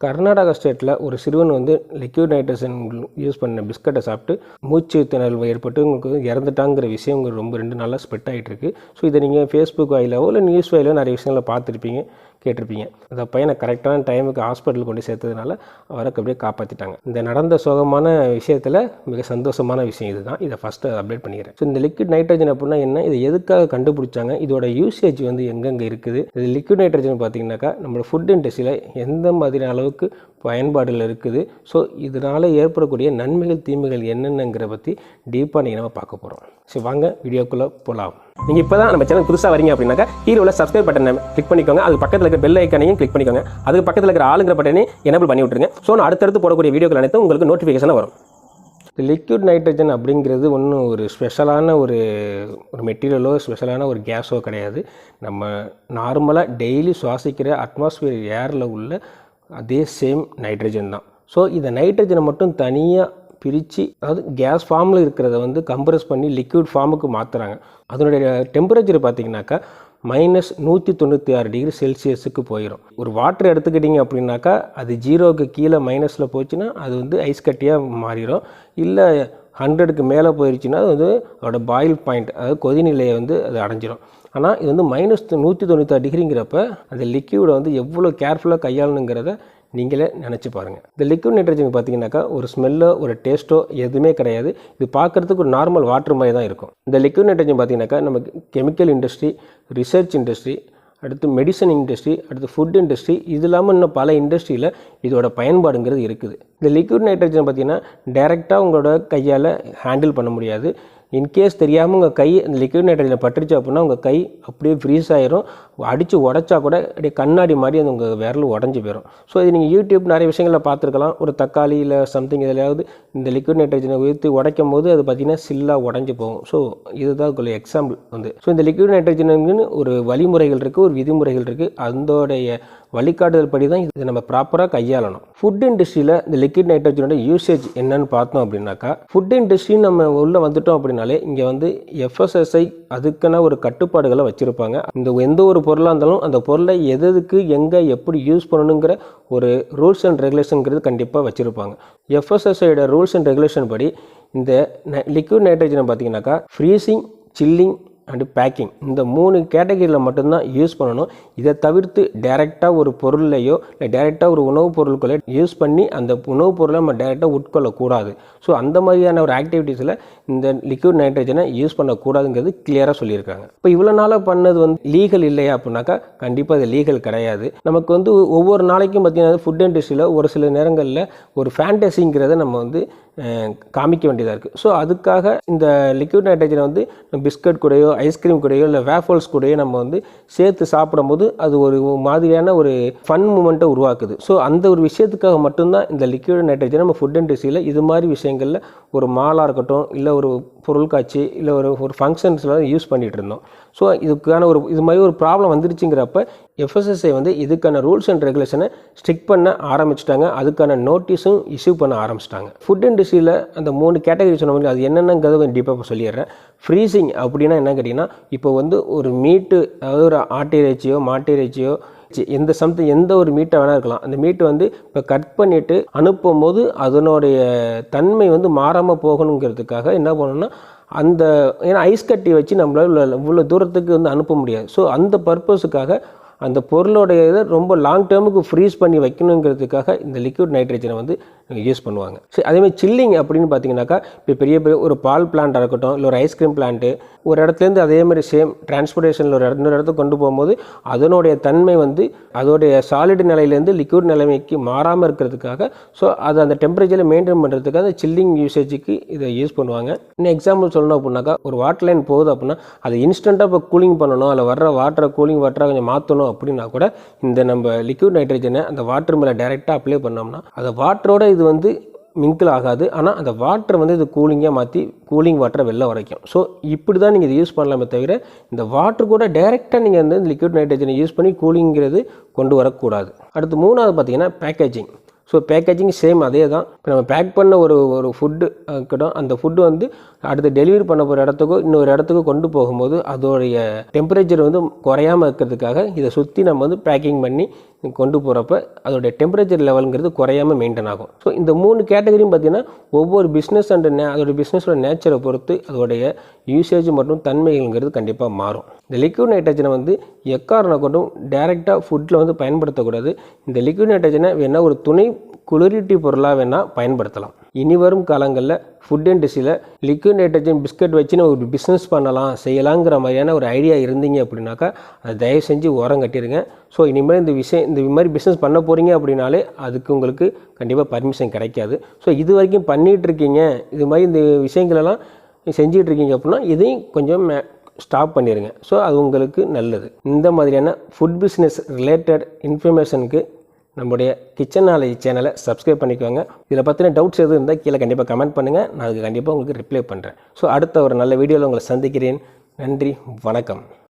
கர்நாடகா ஸ்டேட்டில் ஒரு சிறுவன் வந்து லிக்யூட் நைட்ரஜன் யூஸ் பண்ண பிஸ்கட்டை சாப்பிட்டு மூச்சு திணறல் ஏற்பட்டு உங்களுக்கு இறந்துட்டாங்கிற விஷயம் உங்களுக்கு ரொம்ப ரெண்டு நாளாக ஸ்ப்ரெட் ஆகிட்டு இருக்கு. ஸோ இதை நீங்கள் ஃபேஸ்புக் வாயிலாவோ இல்லை நியூஸ் வாயிலோ நிறைய விஷயங்களை பார்த்துருப்பீங்க. கேட்டிருப்பீங்க. அந்த பையனை கரெக்டான டைமுக்கு ஹாஸ்பிட்டல் கொண்டு சேர்த்ததுனால அவரை அப்படியே காப்பாற்றிட்டாங்க இந்த நடந்த சோகமான விஷயத்தில் மிக சந்தோஷமான விஷயம் இதுதான். இதை ஃபஸ்ட்டு அப்டேட் பண்ணிக்கிறேன் ஸோ இந்த லிக்விட் நைட்ரஜன் அப்படின்னா என்ன? இதை எதுக்காக கண்டுபிடிச்சாங்க? இதோட யூசேஜ் வந்து எங்கெங்கே இருக்குது? இது லிக்விட் நைட்ரஜன் பார்த்தீங்கன்னாக்கா நம்மளோட ஃபுட் இண்டஸ்ட்ரியில் எந்த மாதிரியான அளவுக்கு பயன்பாடில் இருக்குது. ஸோ இதனால் ஏற்படக்கூடிய நன்மைகள் தீமைகள் என்னென்னங்கிற பற்றி டீப்பாக நீங்கள் நம்ம பார்க்க போகிறோம் சரி வாங்க வீடியோக்குள்ளே போகலாம் நீங்கள் இப்போ தான் நம்ம சேனல் புதுசாக வரீங்க அப்படின்னாக்கா கீழே உள்ள சப்ஸ்கிரைப் பட்டனை கிளிக் பண்ணிக்கோங்க. அது பக்கத்தில் இருக்க பெல் ஐக்கனையும் கிளிக் பண்ணிக்கோங்க. அதுக்கு பக்கத்தில் இருக்கிற ஆளுங்கிற பட்டனையும் எனபிள் பண்ணி விட்டுருங்க. ஸோ நான் அடுத்தடுத்து போடக்கூடிய வீடியோக்கள் அனைத்தும் உங்களுக்கு நோட்டிஃபிகேஷனாக வரும். லிக்விட் நைட்ரஜன் அப்படிங்கிறது ஒன்றும் ஒரு ஸ்பெஷலான ஒரு ஒரு மெட்டீரியலோ ஸ்பெஷலான ஒரு கேஸோ கிடையாது. நம்ம நார்மலாக டெய்லி சுவாசிக்கிற அட்மாஸ்பியர் ஏரில் உள்ள அதே சேம் நைட்ரஜன் தான். ஸோ இந்த நைட்ரஜனை மட்டும் தனியாக பிரித்து அதாவது கேஸ் ஃபார்மில் இருக்கிறத வந்து கம்ப்ரஸ் பண்ணி லிக்விட் ஃபார்முக்கு மாற்றுறாங்க அதனுடைய டெம்பரேச்சர் பார்த்தீங்கன்னாக்கா மைனஸ் நூற்றி தொண்ணூற்றி ஆறு டிகிரி செல்சியஸுக்கு போயிடும் ஒரு வாட்டர் எடுத்துக்கிட்டிங்க அப்படின்னாக்கா அது ஜீரோவுக்கு கீழே மைனஸில் போச்சுன்னா அது வந்து ஐஸ் கட்டியாக மாறிடும் இல்லை ஹண்ட்ரடுக்கு மேலே போயிடுச்சுன்னா அது வந்து அதோட பாயில் பாயிண்ட் அதாவது கொதிநிலையை வந்து அது அடைஞ்சிரும். ஆனால் இது வந்து மைனஸ் நூற்றி தொண்ணூத்தாறு டிகிரிங்கிறப்ப அந்த லிக்யூடை வந்து எவ்வளோ கேர்ஃபுல்லாக கையாளணுங்கிறத நீங்களே நினச்சி பாருங்கள் இந்த லிக்விட் நைட்ரஜன் பார்த்தீங்கன்னாக்கா ஒரு ஸ்மெல்லோ ஒரு டேஸ்ட்டோ எதுவுமே கிடையாது. இது பார்க்குறதுக்கு ஒரு நார்மல் வாட்டர் மாதிரி தான் இருக்கும். இந்த லிக்விட் நைட்ரஜன் பார்த்தீங்கன்னாக்கா நம்ம கெமிக்கல் இண்டஸ்ட்ரி ரிசர்ச் இண்டஸ்ட்ரி அடுத்து மெடிசன் இண்டஸ்ட்ரி அடுத்து ஃபுட் இண்டஸ்ட்ரி இது இல்லாமல் இன்னும் பல இண்டஸ்ட்ரியில் இதோட பயன்பாடுங்கிறது இருக்குது. இந்த லிக்விட் நைட்ரஜன் பார்த்தீங்கன்னா டைரெக்டாக உங்களோட கையால் ஹேண்டில் பண்ண முடியாது. இன்கேஸ் தெரியாமல் உங்கள் கை இந்த லிக்விட் நைட்ரஜனை பட்டுருச்சு அப்படின்னா உங்கள் கை அப்படியே ஃப்ரீஸ் ஆயிரும். அடித்து உடச்சா கூட அப்படியே கண்ணாடி மாதிரி அது உங்கள் விரல் உடஞ்சி போயிடும் ஸோ இது நீங்கள் யூடியூப் நிறைய விஷயங்களில் பார்த்துருக்கலாம். ஒரு தக்காளி இல்லை சம்திங் எதுலையாவது இந்த லிக்விட் நைட்ரஜனை உயர்த்தி உடைக்கும் போது அது பார்த்திங்கன்னா சில்லாக உடஞ்சி போகும். ஸோ இதுதான் ஒரு எக்ஸாம்பிள் வந்து. ஸோ இந்த லிக்விட் நைட்ரஜனுக்குன்னு ஒரு வழிமுறைகள் இருக்குது ஒரு விதிமுறைகள் இருக்குது அதோடைய வழிகாட்டுதல் படி தான் இதை நம்ம ப்ராப்பராக கையாளணும். ஃபுட் இண்டஸ்ட்ரியில் இந்த லிக்விட் நைட்ரஜனோட யூசேஜ் என்னன்னு பார்த்தோம் அப்படின்னாக்கா ஃபுட் இண்டஸ்ட்ரி நம்ம உள்ளே வந்துட்டோம் அப்படின்னாலே இங்கே வந்து எஃப்எஸ்எஸ்ஐ அதுக்கான ஒரு கட்டுப்பாடுகளை வச்சுருப்பாங்க. இந்த எந்த ஒரு பொருளாக இருந்தாலும் அந்த பொருளை எதுக்கு எங்கே எப்படி யூஸ் பண்ணணுங்கிற ஒரு ரூல்ஸ் அண்ட் ரெகுலேஷனுங்கிறது கண்டிப்பாக வச்சுருப்பாங்க. எஃப்எஸ்எஸ்ஐயோட ரூல்ஸ் அண்ட் ரெகுலேஷன் படி இந்த லிக்விட் நைட்ரஜனை பார்த்தீங்கன்னாக்கா ஃப்ரீசிங் சில்லிங் அண்டு பேக்கிங் இந்த மூணு கேட்டகரியில் மட்டும்தான் யூஸ் பண்ணணும். இதை தவிர்த்து டைரெக்டாக ஒரு பொருளையோ இல்லை டைரெக்டாக ஒரு உணவுப் பொருட்களை யூஸ் பண்ணி அந்த உணவுப் பொருளை நம்ம டைரெக்டாக உட்கொள்ளக்கூடாது. ஸோ அந்த மாதிரியான ஒரு ஆக்டிவிட்டீஸில் இந்த லிக்விட் நைட்ரஜனை யூஸ் பண்ணக்கூடாதுங்கிறது கிளியராக சொல்லியிருக்காங்க. இப்போ இவ்வளோ நாளாக பண்ணது வந்து லீகல் இல்லையா அப்படின்னாக்கா கண்டிப்பாக அது லீகல் கிடையாது. நமக்கு வந்து ஒவ்வொரு நாளைக்கும் பார்த்தீங்கன்னா ஃபுட் இண்டஸ்ட்ரியில் ஒரு சில நேரங்களில் ஒரு ஃபேண்டசிங்கிறத நம்ம வந்து காமிக்க வேண்டியதாக இருக்குது ஸோ அதுக்காக இந்த லிக்விட் நைட்ரஜனை வந்து பிஸ்கட் கூடயோ ஐஸ்கிரீம் கூடயோ இல்லை வேஃபல்ஸ் கூடயோ நம்ம வந்து சேர்த்து சாப்பிடும்போது அது ஒரு மாதிரியான ஒரு ஃபன் மூமெண்ட்டை உருவாக்குது. ஸோ அந்த ஒரு விஷயத்துக்காக மட்டும்தான் இந்த லிக்விட் நைட்ரஜன் நம்ம ஃபுட் இண்டஸ்ட்ரியில் இது மாதிரி விஷயங்களில் ஒரு மாலாக இருக்கட்டும் இல்லை ஒரு பொருள் காட்சி இல்லை ஒரு ஒரு ஃபங்க்ஷன்ஸில் யூஸ் பண்ணிகிட்டு இருந்தோம். ஸோ இதுக்கான ஒரு இது மாதிரி ஒரு ப்ராப்ளம் வந்துருச்சுங்கிறப்ப எஃப்எஸ்எஸ்ஐ வந்து இதுக்கான ரூல்ஸ் அண்ட் ரெகுலேஷனை ஸ்ட்ரிக் பண்ண ஆரம்பிச்சிட்டாங்க. அதுக்கான நோட்டீஸும் இஷ்யூ பண்ண ஆரம்பிச்சிட்டாங்க. ஃபுட் இண்டஸ்ட்ரியில் அந்த மூணு கேட்டகரி சொன்ன மாதிரி அது என்னென்னங்கிறத கொஞ்சம் டீப்பாக சொல்லிடுறேன். ஃப்ரீசிங் அப்படின்னா என்ன கேட்டிங்கன்னா இப்போ வந்து ஒரு மீட்டு அதாவது ஒரு ஆட்டிறைச்சியோ மாட்டிறைச்சியோ எந்த சம்திங் எந்த ஒரு மீட்டை வேணா இருக்கலாம். அந்த மீட்டை வந்து இப்போ கட் பண்ணிவிட்டு அனுப்பும் போது அதனுடைய தன்மை வந்து மாறாமல் போகணுங்கிறதுக்காக என்ன பண்ணணும்னா அந்த ஏன்னா ஐஸ் கட்டி வச்சு நம்மளால இவ்வளோ தூரத்துக்கு வந்து அனுப்ப முடியாது. ஸோ அந்த பர்பஸுக்காக அந்த பொருளோடைய இதை ரொம்ப லாங் டேர்முக்கு ஃப்ரீஸ் பண்ணி வைக்கணுங்கிறதுக்காக இந்த லிக்விட் நைட்ரஜனை வந்து யூஸ் பண்ணுவாங்க. சரி அதேமாதிரி சில்லிங் அப்படின்னு பார்த்தீங்கன்னாக்கா இப்போ பெரிய பெரிய ஒரு பால் பிளான்ட்டாக இருக்கட்டும் இல்லை ஒரு ஐஸ்கிரீம் பிளான்ட்டு ஒரு இடத்துலேருந்து அதே மாதிரி சேம் டிரான்ஸ்போர்ட்டேஷனில் ஒரு இன்னொரு இடத்துக்கு கொண்டு போகும்போது அதனுடைய தன்மை வந்து அதோடைய சாலிட் நிலையிலேருந்து லிக்விட் நிலைமைக்கு மாறாமல் இருக்கிறதுக்காக ஸோ அதை அந்த டெம்பரேச்சரில் மெயின்டைன் பண்ணுறதுக்காக அந்த சில்லிங் யூசேஜுக்கு இதை யூஸ் பண்ணுவாங்க. இன்னும் எக்ஸாம்பிள் சொல்லணும் அப்படின்னாக்கா ஒரு வாட்டர் லைன் போகுது அப்படின்னா அதை இன்ஸ்டண்ட்டாக இப்போ கூலிங் பண்ணணும் அதில் வர்ற வாட்டரை கூலிங் வாட்டரை கொஞ்சம் மாற்றணும் அப்படின்னா கூட இந்த நம்ம லிக்விட் நைட்ரஜனை அந்த வாட்டர் மேலே டைரெக்டாக அப்ளை பண்ணோம்னா அந்த வாட்டரோட இது வந்து மிங்கிள் ஆகாது. ஆனால் அந்த வாட்டர் வந்து இது கூலிங்காக மாற்றி கூலிங் வாட்டரை வெளில வரைக்கும் ஸோ இப்படி தான் நீங்கள் இதை யூஸ் பண்ணலாமே தவிர இந்த வாட்டர் கூட டைரெக்டாக நீங்கள் வந்து லிக்விட் நைட்ரஜனை யூஸ் பண்ணி கூலிங்கிறது கொண்டு வரக்கூடாது. அடுத்து மூணாவது பார்த்தீங்கன்னா பேக்கேஜிங் ஸோ பேக்கேஜிங் சேம் அதே தான் இப்போ நம்ம பேக் பண்ண ஒரு ஒரு ஃபுட்டு இருக்கட்டும் அந்த ஃபுட்டு வந்து அடுத்து டெலிவரி பண்ண போகிற இடத்துக்கோ இன்னொரு இடத்துக்கோ கொண்டு போகும்போது அதோடைய டெம்பரேச்சர் வந்து குறையாமல் இருக்கிறதுக்காக இதை சுற்றி நம்ம வந்து பேக்கிங் பண்ணி கொண்டு போகிறப்ப அதோடைய டெம்பரேச்சர் லெவலுங்கிறது குறையாமல் மெயின்டைன் ஆகும். ஸோ இந்த மூணு கேட்டகரியும் பார்த்தீங்கன்னா ஒவ்வொரு பிஸ்னஸ் அண்ட் நே அதோட பிஸ்னஸோட நேச்சரை பொறுத்து அதோடைய யூசேஜ் மற்றும் தன்மைகள்ங்கிறது கண்டிப்பாக மாறும். இந்த லிக்விட் நைட்ரஜனை வந்து எக்காரணம் கொண்டும் டைரெக்டாக ஃபுட்டில் வந்து பயன்படுத்தக்கூடாது. இந்த லிக்விட் நைட்ரஜனை வேணால் ஒரு துணை குளிரிட்டி பொருளாக வேணால் பயன்படுத்தலாம். இனி வரும் காலங்களில் ஃபுட் இண்டஸ்ட்ரியில் லிக்விட் நைட்ரஜன் பிஸ்கட் வச்சு ஒரு பிஸ்னஸ் பண்ணலாம் செய்யலாங்கிற மாதிரியான ஒரு ஐடியா இருந்தீங்க அப்படின்னாக்கா அதை தயவு செஞ்சு உரம் கட்டிடுங்க ஸோ இனிமேல் இந்த விஷயம் இந்த மாதிரி பிஸ்னஸ் பண்ண போகிறீங்க அப்படின்னாலே அதுக்கு உங்களுக்கு கண்டிப்பாக பர்மிஷன் கிடைக்காது. ஸோ இது வரைக்கும் பண்ணிகிட்டு இருக்கீங்க இது மாதிரி இந்த விஷயங்களெல்லாம் செஞ்சிட்டு இருக்கீங்க அப்படின்னா இதையும் கொஞ்சம் மே ஸ்டாப் பண்ணிடுங்க ஸோ அது உங்களுக்கு நல்லது. இந்த மாதிரியான ஃபுட் பிஸ்னஸ் ரிலேட்டட் இன்ஃபர்மேஷனுக்கு நம்முடைய கிச்சன் நாலேஜ் சேனலை சப்ஸ்கிரைப் பண்ணிக்கோங்க. இதில் பற்றின டவுட்ஸ் எதுவும் இருந்தால் கீழே கண்டிப்பாக கமெண்ட் பண்ணுங்கள் நான் அதுக்கு கண்டிப்பாக உங்களுக்கு ரிப்ளை பண்ணுறேன் ஸோ அடுத்த ஒரு நல்ல வீடியோவில் உங்களை சந்திக்கிறேன். நன்றி வணக்கம்.